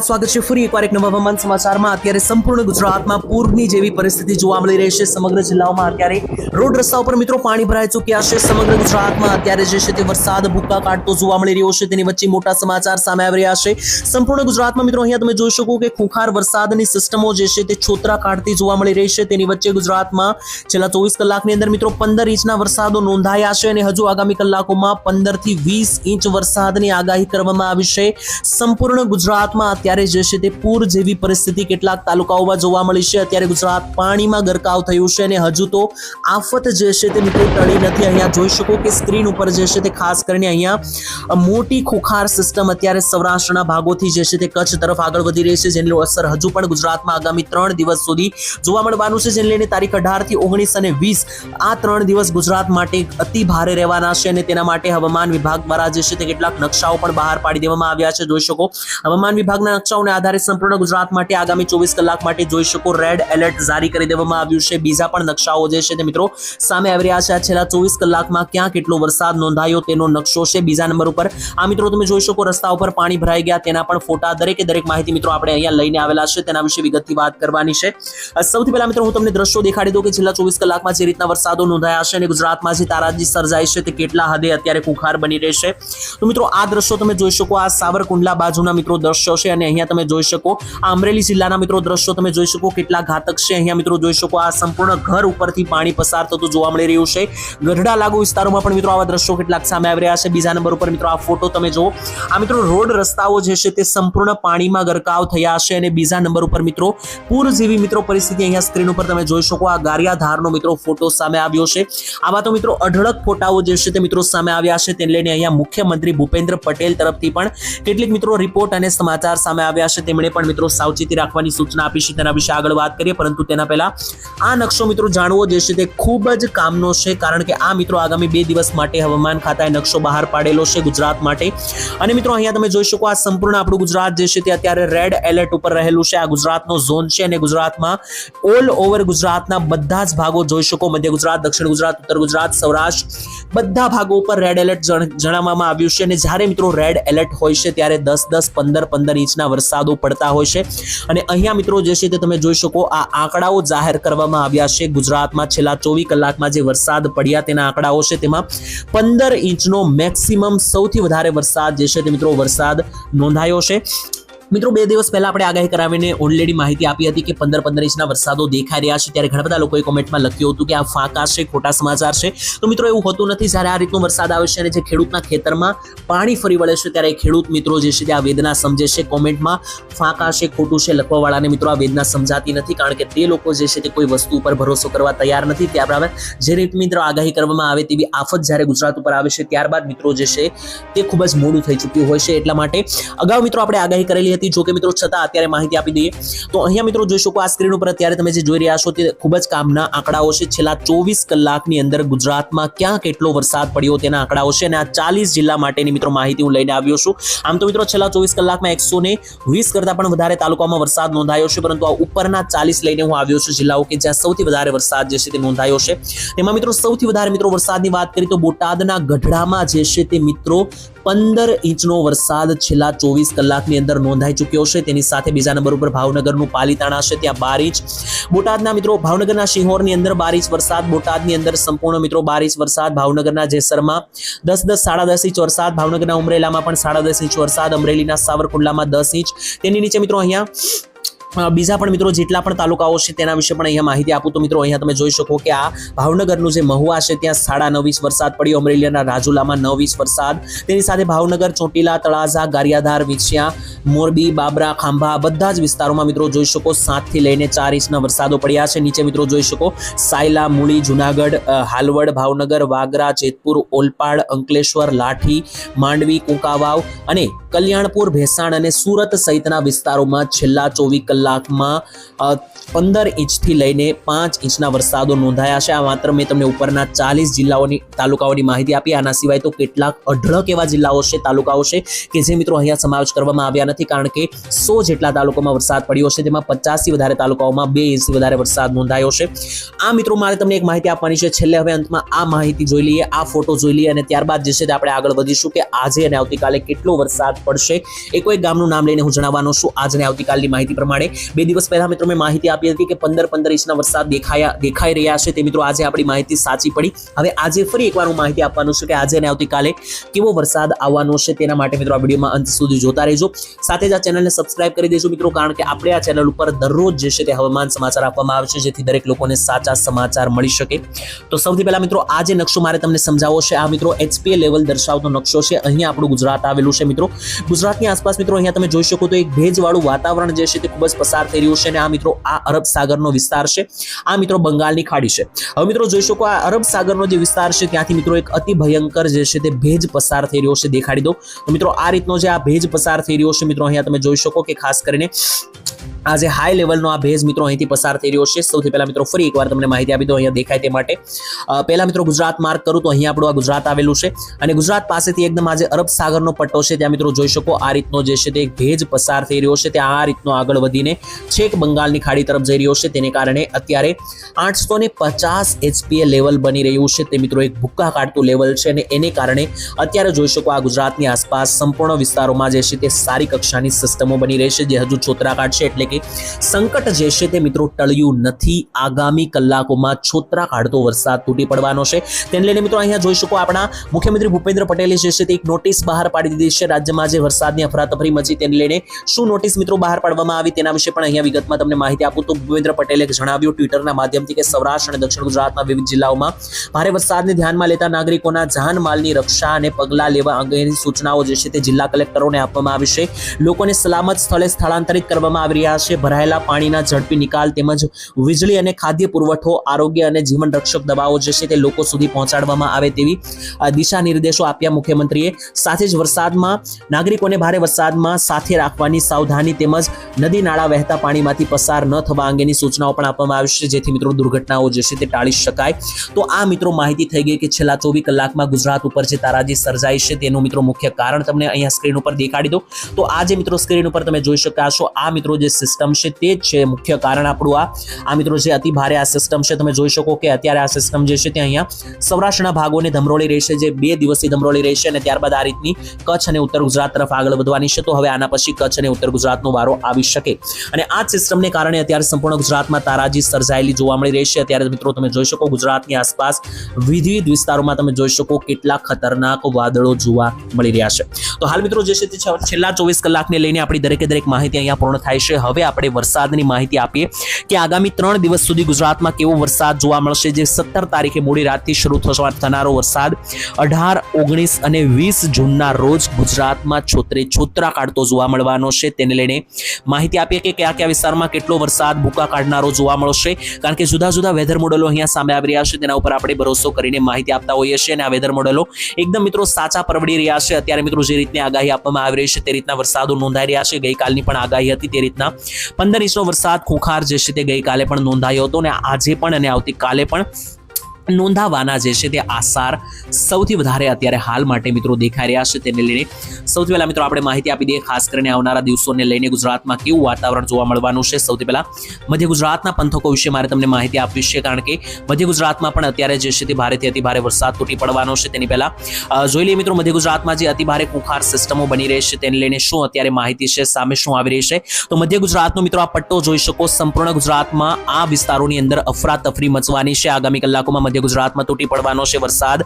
સ્વાગત છે ફરી એકવાર એક નવા હવામાન સમાચારમાં. અત્યારે સંપૂર્ણ ગુજરાતમાં પૂરની જેવી પરિસ્થિતિ જોવા મળી રહી છે સમગ્ર જિલ્લાઓમાં. અત્યારે રોડ રસ્તા ઉપર મિત્રો પાણી ભરાઈ ચૂક્યા છે સમગ્ર ગુજરાતમાં. અત્યારે જે છે તે વરસાદ ભૂક્કા કાઢતો જોવા મળી રહ્યો છે. તેની વચ્ચે મોટા સમાચાર સામે આવી રહ્યા છે. સંપૂર્ણ ગુજરાતમાં મિત્રો અહીંયા તમે જોઈ શકો કે ખુખાર વરસાદની સિસ્ટમો જે છે તે છોતરા કાઢતી જોવા મળી રહી છે. તેની વચ્ચે ગુજરાતમાં છેલ્લા ચોવીસ કલાકની અંદર મિત્રો પંદર ઇંચના વરસાદો નોંધાયા છે અને હજુ આગામી કલાકોમાં પંદરથી વીસ ઇંચ વરસાદની આગાહી કરવામાં આવી છે. સંપૂર્ણ ગુજરાતમાં અત્યારે જે છે તે પૂર જેવી પરિસ્થિતિ કેટલાક તાલુકાઓમાં જોવા મળી છે. અત્યારે ગુજરાત પાણીમાં ગરકાવ થયું છે અને હજુ તો આફત જે છે તે મિત્રો ટળી નથી. અહીંયા જોઈ શકો કે સ્ક્રીન ઉપર જે છે તે ખાસ કરીને અહીંયા મોટી ખોખાર સિસ્ટમ અત્યારે સૌરાષ્ટ્રના ભાગોથી જે છે તે કચ્છ તરફ આગળ વધી રહી છે, જેની અસર હજુ પણ ગુજરાતમાં આગામી ત્રણ દિવસ સુધી જોવા મળવાનું છે. જેને લઈને તારીખ અઢારથી ઓગણીસ અને વીસ આ ત્રણ દિવસ ગુજરાત માટે અતિ ભારે રહેવાના છે અને તેના માટે હવામાન વિભાગ દ્વારા જે છે તે કેટલાક નકશાઓ પણ બહાર પાડી દેવામાં આવ્યા છે. જોઈ શકો હવામાન વિભાગના નકશાઓને આધારે સંપૂર્ણ ગુજરાત માટે આગામી ચોવીસ કલાક માટે જોઈ શકો રેડ એલર્ટ જારી કરી દેવામાં આવ્યું છે. બીજા પણ નકશાઓ જે છે તે મિત્રો સામે આવી રહ્યા છે. આ છેલ્લા ચોવીસ કલાકમાં ક્યાં કેટલો વરસાદ નોંધાયો તેનો નકશો છે બીજા નંબર ઉપર. આ મિત્રો તમે જોઈ શકો રસ્તા ઉપર પાણી ભરાઈ ગયા. તેના પણ ફોટા દરેકે દરેક માહિતી મિત્રો આપણે અહીંયા લઈને આવેલા છે. તેના વિશે વિગતથી વાત કરવાની છે. સૌથી પહેલા મિત્રો હું તમને દ્રશ્યો દેખાડી દઉં કે છેલ્લા ચોવીસ કલાકમાં જે રીતના વરસાદો નોંધાયા છે અને ગુજરાતમાં જે તારાજી સર્જાય છે તે કેટલા હદે અત્યારે કુખાર બની રહેશે. તો મિત્રો આ દ્રશ્યો તમે જોઈ શકો. આ સાવરકુંડલા બાજુના મિત્રો દ્રશ્યો છે. અને અહીંયા તમે જોઈ શકો, આ અમરેલી જિલ્લાના મિત્રો દ્રશ્યો તમે જોઈ શકો, કેટલા ઘાતક છે, અહીંયા મિત્રો જોઈ શકો, આ સંપૂર્ણ ઘર ઉપરથી પાણી પસાર થતું જોવા મળી રહ્યું છે. ગઢડા લાગુ વિસ્તારોમાં પણ મિત્રો આવા દ્રશ્યો કેટલાક સામે આવી રહ્યા છે. બીજા નંબર ઉપર મિત્રો આ ફોટો તમે જુઓ. આ મિત્રો રોડ રસ્તાઓ જે છે તે સંપૂર્ણ પાણીમાં ગરકાવ થયા છે અને બીજા નંબર ઉપર મિત્રો પૂર જેવી મિત્રો પરિસ્થિતિ અહીંયા સ્ક્રીન ઉપર તમે જોઈ શકો. આ ગારિયાધારનો મિત્રો ફોટો સામે આવ્યો છે. આવા તો મિત્રો અઢળક ફોટાઓ જે છે તે મિત્રો સામે આવ્યા છે. તેને લઈને અહીંયા મુખ્યમંત્રી ભૂપેન્દ્ર પટેલ તરફથી પણ કેટલીક મિત્રો રિપોર્ટ અને સમાચાર સામે આવ્યા છે. તેમણે પણ મિત્રો સાવચેતી રાખવાની સૂચના આપી છે. તેના વિશે આગળ વાત કરીએ, પરંતુ તેના પહેલા આ નકશો મિત્રો જાણવો જે છે તે ખૂબ જ કામનો છે, કારણ કે આ મિત્રો આગામી બે દિવસ માટે હવામાન ખાતાએ નકશો બહાર પાડેલો છે ગુજરાત માટે. અને મિત્રો અહીંયા તમે જોઈ શકો આ સંપૂર્ણ આપણું ગુજરાત જે છે તે અત્યારે રેડ એલર્ટ ઉપર રહેલું છે. આ ગુજરાતનો ઝોન છે અને ગુજરાતમાં ઓલ ઓવર ગુજરાતના બધા જ ભાગો જોઈ શકો. મધ્ય ગુજરાત, દક્ષિણ ગુજરાત, ઉત્તર ગુજરાત, સૌરાષ્ટ્ર, બધા ભાગો ઉપર રેડ એલર્ટ જણાવવામાં આવ્યું છે. અને જ્યારે મિત્રો રેડ એલર્ટ હોય છે, ત્યારે દસ દસ પંદર પંદર ઇંચના વરસાદો પડતા હોય છે. અને અહીંયા મિત્રો જે છે તે તમે જોઈ શકો, આ આંકડાઓ જાહેર કરવામાં આવ્યા છે. ગુજરાતમાં છેલ્લા ચોવીસ કલાકમાં જે વરસાદ પડ્યા તેના આંકડાઓ છે તેમાં પંદર ઇંચનો મેક્સિમમ સૌથી વધારે વરસાદ જે છે તે મિત્રો વરસાદ નોંધાયો છે. મિત્રો, બે દિવસ પહેલા આપણે આગાહી કરાવીને ઓલરેડી માહિતી આપી હતી કે પંદર પંદર ઇંચના વરસાદો દેખાઈ રહ્યા છે. ત્યારે ઘણા બધા લોકોએ કોમેન્ટમાં લખ્યું હતું કે આ ફાંકા છે, ખોટા સમાચાર છે. તો મિત્રો, એવું હોતું નથી. જ્યારે આ રીતનો વરસાદ આવે છે અને જે ખેડૂતના ખેતરમાં પાણી ફરી વળે છે, ત્યારે ખેડૂત મિત્રો જે છે તે આ વેદના સમજે છે. કોમેન્ટમાં ફાંકા છે, ખોટું છે લખવાવાળાને મિત્રો આ વેદના સમજાતી નથી, કારણ કે તે લોકો જે છે તે કોઈ વસ્તુ ઉપર ભરોસો કરવા તૈયાર નથી. ત્યારબાદ જે રીતે મિત્રો આગાહી કરવામાં આવે તેવી આફત જ્યારે ગુજરાત ઉપર આવે છે, ત્યારબાદ મિત્રો જે છે તે ખૂબ જ મોડું થઈ ચૂક્યું હોય છે. એટલા માટે અગાઉ મિત્રો આપણે આગાહી કરેલી હતી. જો કે મિત્રો, છતાં અત્યારે માહિતી આપી દઈએ. તો અહીંયા મિત્રો જોઈ શકો આ સ્ક્રીન ઉપર અત્યારે તમે જે જોઈ રહ્યા છો તે ખૂબ જ કામના આંકડાઓ છે. છેલ્લા ચોવીસ કલાકની અંદર ગુજરાતમાં ક્યાં કેટલો વરસાદ પડ્યો તેના આંકડાઓ છે અને આ ચાલીસ જિલ્લા માટેની મિત્રો માહિતી હું લઈને આવ્યો છું. આમ તો મિત્રો, છેલ્લા ચોવીસ કલાકમાં એકસો ને વીસ કરતાં પણ વધારે તાલુકામાં વરસાદ નોંધાયો છે, પરંતુ આ ઉપરના ચાલીસ લઈને હું આવ્યો છું જિલ્લાઓ કે જ્યાં સૌથી વધારે વરસાદ જે છે તે નોંધાયો છે. તેમાં મિત્રો, સૌથી વધારે મિત્રો વરસાદની વાત કરીએ તો બોટાદના ગઢડામાં જે છે તે મિત્રો પંદર ઇંચનો વરસાદ છેલ્લા ચોવીસ કલાકની અંદર નોંધાઈ ચૂક્યો છે. તેની સાથે બીજા નંબર ઉપર ભાવનગરનું પાલીતાણા છે. ત્યાં બાર ઇંચ બોટાદના મિત્રો ભાવનગરના શિહોરની અંદર બાર ઇંચ વરસાદ, બોટાદની અંદર સંપૂર્ણ મિત્રો બાર ઇંચ વરસાદ, ભાવનગરના જેસરમાં દસ દસ, સાડા દસ ઇંચ વરસાદ, ભાવનગરના ઉમરેલામાં પણ સાડા દસ ઇંચ વરસાદ, અમરેલીના સાવરકુંડલામાં દસ ઇંચ. તેની નીચે મિત્રો અહીંયા બીજા પણ મિત્રો જેટલા પણ તાલુકાઓ છે તેના વિશે પણ અહીંયા માહિતી આપું. તો મિત્રો અહીંયા તમે જોઈ શકો કે આ ભાવનગરનું જે મહુવા છે, ત્યાં સાડા નવીસ વરસાદ પડ્યો. અમરેલીના રાજુલામાં નવીસ વરસાદ. તેની સાથે ભાવનગર, ચોટીલા, તળાજા, ગારિયાધાર, વિછિયા, મોરબી, બાબરા, ખાંભા બધા જ વિસ્તારોમાં મિત્રો જોઈ શકો સાતથી લઈને ચાર ઇંચના વરસાદો પડ્યા છે. નીચે મિત્રો જોઈ શકો સાયલા, મૂળી, જુનાગઢ હાલવડ, ભાવનગર, વાગરા, જેતપુર, ઓલપાડ, અંકલેશ્વર, લાઠી, માંડવી, કુંકાવાવ અને કલ્યાણપુર, ભેસાણ અને સુરત સહિતના વિસ્તારોમાં છેલ્લા ચોવીસ કલાકમાં પંદર ઇંચથી લઈને પાંચ ઇંચના વરસાદો નોંધાયા છે. આ માત્ર મેં તમને ઉપરના ચાલીસ જિલ્લાઓની, તાલુકાઓની માહિતી આપી. આના સિવાય તો કેટલાક અઢળક એવા જિલ્લાઓ છે, તાલુકાઓ છે, કે જે મિત્રો અહીંયા સમાવેશ કરવામાં આવ્યા નથી, કારણ કે સો જેટલા તાલુકામાં વરસાદ પડ્યો છે તેમાં પચાસથી વધારે તાલુકાઓમાં બે ઇંચથી વધારે વરસાદ નોંધાયો છે. આ મિત્રો મારે તમને એક માહિતી આપવાની છે. છેલ્લે હવે અંતમાં આ માહિતી જોઈ લઈએ, આ ફોટો જોઈ લઈએ અને ત્યારબાદ જે છે તે આપણે આગળ વધીશું કે આજે અને આવતીકાલે કેટલો વરસાદ પડશે. એ કોઈ ગામનું નામ લઈને હું જણાવવાનો છું. આજને આવતીકાલની માહિતી પ્રમાણે બે દિવસ પહેલા મિત્રો મેં માહિતી આપી હતી કે પંદર પંદર ઇંચના વરસાદ દેખાયા, દેખાઈ રહ્યા છે. તે મિત્રો આજે આપણી માહિતી સાચી પડી. હવે આજે ફરી એકવાર હું માહિતી આપવાનું છું કે આજે અને આવતીકાલે કેવો વરસાદ આવવાનો છે તેના માટે મિત્રો આ વિડીયોમાં અંત સુધી જોતા રહેજો. સાથે જ આ ચેનલને સબસ્ક્રાઇબ કરી દેજો મિત્રો, કારણ કે આપણે આ ચેનલ ઉપર દરરોજ જે છે તે હવામાન સમાચાર આપવામાં આવે છે, જેથી દરેક લોકોને સાચા સમાચાર મળી શકે. તો સૌથી પહેલા મિત્રો, આ જે નકશો મારે તમને સમજાવવો છે, આ મિત્રો એચપીએ લેવલ દર્શાવતો નકશો છે. અહીંયા આપણું ગુજરાત આવેલું છે મિત્રો. ગુજરાતની આસપાસ મિત્રો અહીંયા તમે જોઈ શકો તો એક ભેજવાળું વાતાવરણ જે છે તે ખૂબ જ પસાર થઈ રહ્યું છે અને આ મિત્રો આ અરબ સાગરનો વિસ્તાર છે. આ મિત્રો બંગાળની ખાડી છે. હવે મિત્રો જોઈ શકો આ અરબ સાગરનો જે વિસ્તાર છે ત્યાંથી મિત્રો એક અતિ ભયંકર જે છે તે ભેજ પસાર થઈ રહ્યો છે દેખાડી દો. તો મિત્રો આ રીતનો જે આ ભેજ પસાર થઈ રહ્યો છે મિત્રો અહીંયા તમે જોઈ શકો કે ખાસ કરીને આ જે હાઈ લેવલનો આ ભેજ મિત્રો અહીંથી પસાર થઈ રહ્યો છે. સૌથી પહેલા મિત્રો ફરી એકવાર તમને માહિતી આપી દો અહીંયા દેખાય તે માટે. પહેલા મિત્રો ગુજરાત માર્ક કરું તો અહીંયા આપણું આ ગુજરાત આવેલું છે. અને ગુજરાત પાસેથી એકદમ આજે અરબ સાગરનો પટ્ટો છે ત્યાં મિત્રો જોઈ શકો. આ રીતનો જે છે તે એક ભેજ પસાર થઈ રહ્યો છે. તે આ રીતનો આગળ વધીને છેક બંગાળની ખાડી તરફ જઈ રહ્યો છે. તેને કારણે અત્યારે આઠસો ને પચાસ એચપીએ લેવલ બની રહ્યું છે. તે મિત્રો એક ભૂક્કા કાઢતું લેવલ છે અને એને કારણે અત્યારે જોઈ શકો આ ગુજરાતની આસપાસ સંપૂર્ણ વિસ્તારોમાં જે છે તે સારી કક્ષાની સિસ્ટમો બની રહી છે. જે હજુ છોતરા કાઢશે એટલે કે સંકટ જે છે તે મિત્રો ટળ્યું નથી. આગામી કલાકોમાં છોતરા કાઢતો વરસાદ તૂટી પડવાનો છે. તેને લઈને મિત્રો અહીંયા જોઈ શકો આપણા મુખ્યમંત્રી ભૂપેન્દ્ર પટેલે જે છે તે એક નોટિસ બહાર પાડી દીધી છે. રાજ્યમાં જે વરસાદની અફરાતફરી મચી તેને લઈને શું નોટિસ મિત્રો બહાર પાડવામાં આવી તેના વિશે પણ અહીંયા વિગતમાં તમને માહિતી આપું તો ભૂપેન્દ્ર પટેલે જણાવ્યું ટ્વિટરના માધ્યમથી કે સૌરાષ્ટ્ર અને દક્ષિણ ગુજરાતના વિવિધ જિલ્લાઓમાં ભારે વરસાદને ધ્યાનમાં લેતા નાગરિકોના જાનમાલની રક્ષા અને પગલાં લેવા અંગેની સૂચનાઓ જે છે તે જિલ્લા કલેક્ટરોને આપવામાં આવી છે. લોકોને સલામત સ્થળે સ્થળાંતરિત કરવામાં આવી રહ્યા છે. ભરાયેલા પાણીના ઝડપી નિકાલ તેમજ વીજળી અને ખાદ્ય પુરવઠો, આરોગ્ય અને જીવન રક્ષક દવાઓ જે છે તે લોકો સુધી પહોંચાડવામાં આવે તેવી દિશા નિર્દેશો આપ્યા મુખ્યમંત્રીએ. સાથે જ વરસાદમાં નાગરિકોને ભારે વરસાદમાં સાથે રાખવાની સાવધાની તેમજ નદી નાળા વહેતા પાણીમાંથી પસાર ન થવા અંગેની સૂચનાઓ પણ આપવામાં આવી છે. જેથી મિત્રો દુર્ઘટનાઓ જે છે તે ટાળી શકાય. તો આ મિત્રો માહિતી થઈ ગઈ કે છેલ્લા ચોવીસ કલાકમાં ગુજરાત ઉપર જે તારાજી સર્જાઈ છે તેનું મિત્રો મુખ્ય કારણ તમને અહીંયા સ્ક્રીન ઉપર દેખાડી દો તો આ જે મિત્રો સ્ક્રીન ઉપર તમે જોઈ શકાશો આ મિત્રો જે સિસ્ટમ છે તે જ છે મુખ્ય કારણ આપણું આ. આ મિત્રો જે અતિ ભારે આ સિસ્ટમ છે તમે જોઈ શકો કે અત્યારે આ સિસ્ટમ જે છે તે અહીંયા સૌરાષ્ટ્રના ભાગોને ધમરોળી રહેશે જે બે દિવસથી ધમરોળી રહેશે અને ત્યારબાદ આ રીતની કચ્છ અને ઉત્તર ગુજરાત તરફ આગળ વધવાની છે, તો હવે આના પછી કચ્છ અને ઉત્તર ગુજરાતનો વારો આવી શકે. અને આ સિસ્ટમને કારણે અત્યારે સંપૂર્ણ ગુજરાતમાં તારાજી સર્જાયેલી જોવા મળી રહી છે. અત્યારે મિત્રો તમે જોઈ શકો ગુજરાતની આસપાસ વિવિધ વિસ્તારોમાં તમે જોઈ શકો કેટલા ખતરનાક વાદળો જોવા મળી રહ્યા છે. તો હાલ મિત્રો જે છેલ્લા ચોવીસ કલાકને લઈને આપણી દરેકે દરેક માહિતી અહીંયા પૂર્ણ થાય છે. હવે આપણે વરસાદની માહિતી આપીએ કે આગામી ત્રણ દિવસ સુધી ગુજરાતમાં કેવો વરસાદ જોવા મળશે, જે સત્તર તારીખે મોડી રાતથી શરૂ થનારો વરસાદ અઢાર, ઓગણીસ અને વીસ જૂનના રોજ ગુજરાતમાં છોતરે છોતરા કાઢતો જોવા મળવાનો છે. તેને લઈને માહિતી આપીએ કે કયા કયા વિસ્તારમાં કેટલો વરસાદ, ભૂકા કાઢનારો જોવા મળશે. કારણ કે જુદા જુદા વેધર મોડેલો અહીંયા સામે આવી રહ્યા છે. તેના ઉપર આપણે ભરોસો કરીને માહિતી આપતા હોઈએ છીએ. અને આ વેધર મોડેલો એકદમ મિત્રો સાચા પરવડી રહ્યા છે. અત્યારે મિત્રો જે રીતની આગાહી આપવામાં આવી રહી છે તે રીતના વરસાદો નોંધાઈ રહ્યા છે. ગઈકાલની પણ આગાહી હતી તે રીતના પંદર ઇંચનો વરસાદ, ખોખાર જે છે તે ગઈકાલે પણ નોંધાયો હતો. અને આજે પણ અને આવતીકાલે પણ નોંધાવાના જે છે તે આસાર સૌથી વધારે અત્યારે હાલ માટે મિત્રો દેખાઈ રહ્યા છે તેને લઈને. સૌથી પહેલા મિત્રો આપણે માહિતી આપી દઈએ, ખાસ કરીને આવનારા દિવસોને લઈને ગુજરાતમાં કેવું વાતાવરણ જોવા મળવાનું છે. સૌથી પહેલા મધ્ય ગુજરાતના પંથકો વિશે મારે તમને માહિતી આપવી છે, કારણ કે મધ્ય ગુજરાતમાં પણ અત્યારે જે છે તે ભારેથી અતિભારે વરસાદ તૂટી પડવાનો છે. તેની પહેલા જોઈ લઈએ મિત્રો, મધ્ય ગુજરાતમાં જે અતિભારે કુખાર સિસ્ટમો બની રહી છે તેને લઈને શું અત્યારે માહિતી છે, સામે શું આવી રહી છે? તો મધ્ય ગુજરાતનો મિત્રો આ પટ્ટો જોઈ શકો, સંપૂર્ણ ગુજરાતમાં આ વિસ્તારોની અંદર અફરાતફરી મચવાની છે. આગામી કલાકોમાં મધ્ય ગુજરાતમાં તૂટી પડવાનો છે વરસાદ.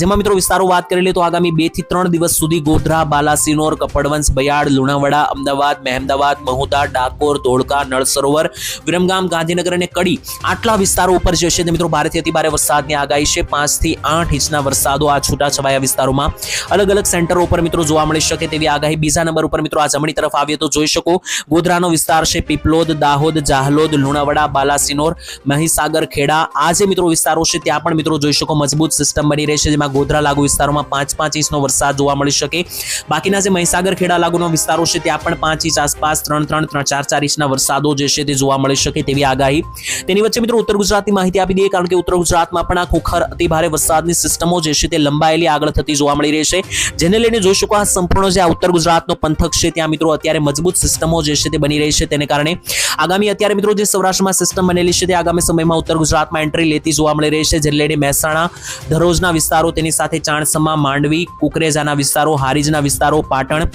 જેમાં મિત્રો વિસ્તારો વાત કરી લે તો આગામી બેથી ત્રણ દિવસ સુધી ગોધરા, બાલાસિનોર, કપડવંશ, બયાડ, લુણાવાડા, અમદાવાદ, મહેમદાવાદ મહુદા ડાકોર, ધોળકા નળ સરોવર વિરમગામ, ગાંધીનગર અને કડી આટલા વિસ્તારો ઉપર જે છે મિત્રો ભારેથી અતિ ભારે વરસાદની આગાહી છે. પાંચથી આઠ ઇંચના વરસાદો આ છૂટાછવાયા વિસ્તારોમાં અલગ અલગ સેન્ટરો ઉપર મિત્રો જોવા મળી શકે તેવી આગાહી. બીજા નંબર ઉપર મિત્રો આ જમણી તરફ આવીએ તો જોઈ શકો ગોધરાનો વિસ્તાર છે પીપલોદ, દાહોદ, જાહલોદ, લુણાવાડા, બાલાસિનોર, મહીસાગર, ખેડા. આ જે મિત્રો વિસ્તારો છે ત્યાં પણ મિત્રો જોઈ શકો મજબૂત સિસ્ટમ બની રહેશે જેમાં ગોધરા લાગુ વિસ્તારોમાં પાંચ પાંચ ઇંચનો વરસાદ જોવા મળી શકે. બાકીના જે મહીસાગર ખેડા લાગુનો વિસ્તારો છે, ત્યાં પણ પાંચ ઇંચ આસપાસ ત્રણ ત્રણ ત્રણ ચાર ચાર ઇંચના વરસાદો જે છે તે જોવા મળી શકે તેવી આગાહી. તેની વચ્ચે મિત્રો ઉત્તર ગુજરાતની માહિતી આપી દઈએ, કારણ કે ઉત્તર ગુજરાતમાં પણ આ ખોખર અતિ ભારે વરસાદની સિસ્ટમો જે છે તે લંબાયેલી આગળ થતી જોવા મળી રહી છે. જેને લઈને જોઈ શકો આ સંપૂર્ણ જે આ ઉત્તર ગુજરાતનો પંથક છે, ત્યાં મિત્રો અત્યારે મજબૂત સિસ્ટમો જે છે તે બની રહી છે, તેને કારણે આગામી અત્યારે મિત્રો જે સૌરાષ્ટ્રમાં સિસ્ટમ બનેલી છે, તે આગામી સમયમાં ઉત્તર ગુજરાતમાં એન્ટ્રી લેતી જોવા મળી રહી છે. છે મહેસાણા ધરોજના વિસ્તારો, તેની સાથે ચાણસમા, માંડવી, કુકરેજાના વિસ્તારો, હારીજના વિસ્તારો, પાટણ,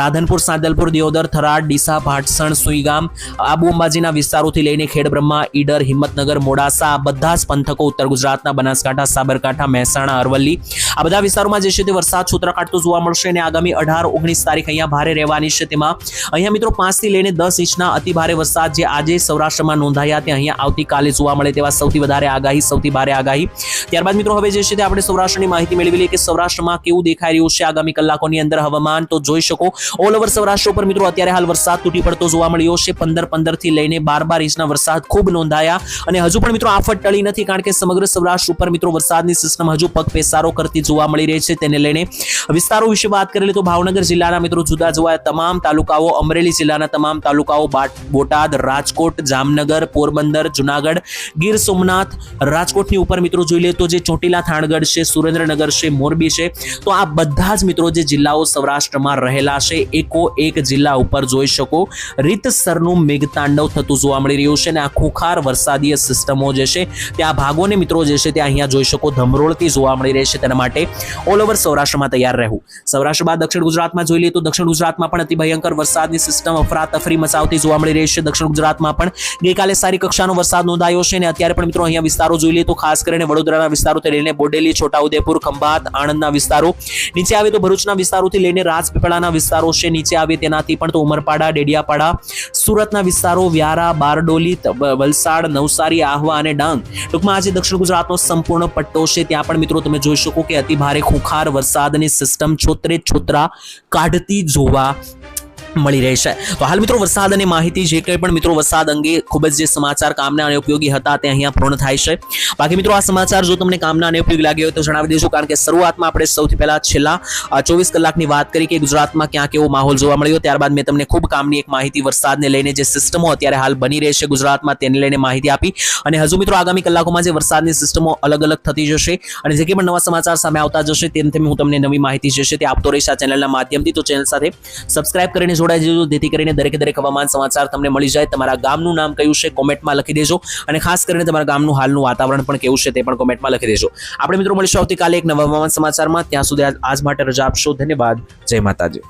રાધનપુર સાંદલપુર દિયોદર, થરાદ, ડીસા, ભાટસણ, સુઈગામ, આબુ અંબાજીના વિસ્તારોથી લઈને ખેડબ્રહ્મા, ઈડર, હિંમતનગર, મોડાસા, આ બધા જ પંથકો ઉત્તર ગુજરાતના બનાસકાંઠા, સાબરકાંઠા, મહેસાણા, અરવલ્લી, આ બધા વિસ્તારોમાં જે છે તે વરસાદ છૂત્ર કાઢતો જોવા મળશે અને આગામી અઢાર, ઓગણીસ તારીખ અહીંયા ભારે રહેવાની છે. તેમાં અહીંયા મિત્રો પાંચથી લઈને દસ ઇંચના અતિ ભારે વરસાદ જે આજે સૌરાષ્ટ્રમાં નોંધાયા, તે અહીંયા આવતીકાલે જોવા મળે તેવા સૌથી વધારે આગાહી, સૌથી ભારે આગાહી ત્યારબાદ મિત્રો હવે જે છે તે આપણે સૌરાષ્ટ્રની માહિતી મેળવી લઈએ કે સૌરાષ્ટ્રમાં કેવું દેખાઈ રહ્યું છે આગામી કલાકોની અંદર હવામાન. તો જોઈ શકો, ઓલ ઓવર સૌરાષ્ટ્ર ઉપર મિત્રો અત્યારે હાલ વરસાદ તૂટી પડતો જોવા મળ્યો છે. પંદર પંદરથી લઈને બાર બાર ઇંચના વરસાદ ખૂબ નોંધાયા. અને હજુ પણ મિત્રો આફત ટળી નથી કારણ કે સમગ્ર સૌરાષ્ટ્ર ઉપર મિત્રો વરસાદની સિસ્ટમ હજુ પગ પેસારો કરતી જોવા મળી રહી છે. તેને લઈને વિસ્તારો વિશે વાત કરીએ તો ભાવનગર જિલ્લાના મિત્રો જુદા જુદા તમામ તાલુકાઓ, અમરેલી જિલ્લાના તમામ તાલુકાઓ, બાટ- બોટાદ, રાજકોટ, જામનગર, પોરબંદર, જુનાગઢ, ગીર સોમનાથ, રાજકોટની ઉપર મિત્રો જોઈ લઈએ તો જે ચોટીલા, થાણગઢ છે, સુરેન્દ્રનગર છે, મોરબી છે, તો આ બધા જ મિત્રો જે જિલ્લાઓ સૌરાષ્ટ્રમાં રહેલા છે, એકો એક જિલ્લા ઉપર જોઈ શકો. રીતસરનું મેઘતાંડવ થતું જોવા મળી રહ્યું છે અને આ ખુખાર વરસાદીય સિસ્ટમો જે છે તે આ ભાગોને મિત્રો જે છે તે અહીંયા જોઈ શકો ધમરોળથી જોવા મળી રહી છે તેના માટે. ઓલ ઓવર સૌરાષ્ટ્રમાં તૈયાર રહેવું. સૌરાષ્ટ્ર બાદ દક્ષિણ ગુજરાતમાં જોઈ લઈએ તો દક્ષિણ ગુજરાતમાં પણ અતિ ભયંકર વરસાદની સિસ્ટમ અફરાતફરી મચાવતી જોવા મળી રહી છે. દક્ષિણ ગુજરાતમાં પણ ગઈકાલે સારી કક્ષાનો વરસાદ નોંધાયો છે અને અત્યારે પણ મિત્રો અહીંયા વિસ્તારો જોઈ લઈએ તો ખાસ કરીને વડોદરાના વિસ્તારોથી લઈને બોડેલી, છોટાઉદેપુર, ખંભાત, આણંદના વિસ્તારો. નીચે આવે તો ભરૂચના વિસ્તારોથી લઈને રાજપીપળાના વિસ્તારો છે. નીચે આવે તેનાથી પણ તો ઉમરપાડા, ડેડિયાપાડા, સુરતના વિસ્તારો, વ્યારા, બારડોલી વલસાડ, નવસારી, આહવા અને ડાંગ. ટૂંકમાં આજે દક્ષિણ ગુજરાતનો સંપૂર્ણ પટ્ટો છે. ત્યાં પણ મિત્રો તમે જોઈ શકો કે અતિ ભારે ખુખાર વરસાદની સિસ્ટમ છોતરે છોતરા કાઢતી જોવા મળી રહેશે તો હાલ મિત્રો વરસાદ અને માહિતી જે કંઈ પણ મિત્રો વરસાદ અંગે ખૂબ જ જે સમાચાર કામના અને ઉપયોગી હતા તે અહીંયા પૂર્ણ થાય છે. બાકી મિત્રો આ સમાચાર જો તમને કામના અને ઉપયોગી લાગ્યો હોય તો જણાવી દેજો કારણ કે શરૂઆતમાં આપણે સૌથી પહેલા છેલ્લા ચોવીસ કલાકની વાત કરી કે ગુજરાતમાં ક્યાં કેવો માહોલ જોવા મળ્યો. ત્યારબાદ મેં તમને ખૂબ કામની એક માહિતી વરસાદને લઈને જે સિસ્ટમો અત્યારે હાલ બની રહી છે ગુજરાતમાં તેને લઈને માહિતી આપી. અને હજુ મિત્રો આગામી કલાકોમાં જે વરસાદની સિસ્ટમો અલગ અલગ થતી જશે અને જે કંઈ પણ નવા સમાચાર સામે આવતા જશે તેમ હું તમને નવી માહિતી જે છે તે આપતો રહીશ આ ચેનલના માધ્યમથી. તો ચેનલ સાથે સબસ્ક્રાઇબ કરીને જોડાઈ જજો. જેથી કરીને દરેકે દરેક હવામાન સમાચાર તમને મળી જાય. તમારા ગામનું નામ કયું છે કોમેન્ટમાં લખી દેજો. અને ખાસ કરીને તમારા ગામનું હાલનું વાતાવરણ પણ કેવું છે તે પણ કોમેન્ટમાં લખી દેજો. આપણે મિત્રો મળીશું આવતીકાલે એક નવા હવામાન સમાચારમાં. ત્યાં સુધી આજ માટે રજા આપશો. ધન્યવાદ. જય માતાજી.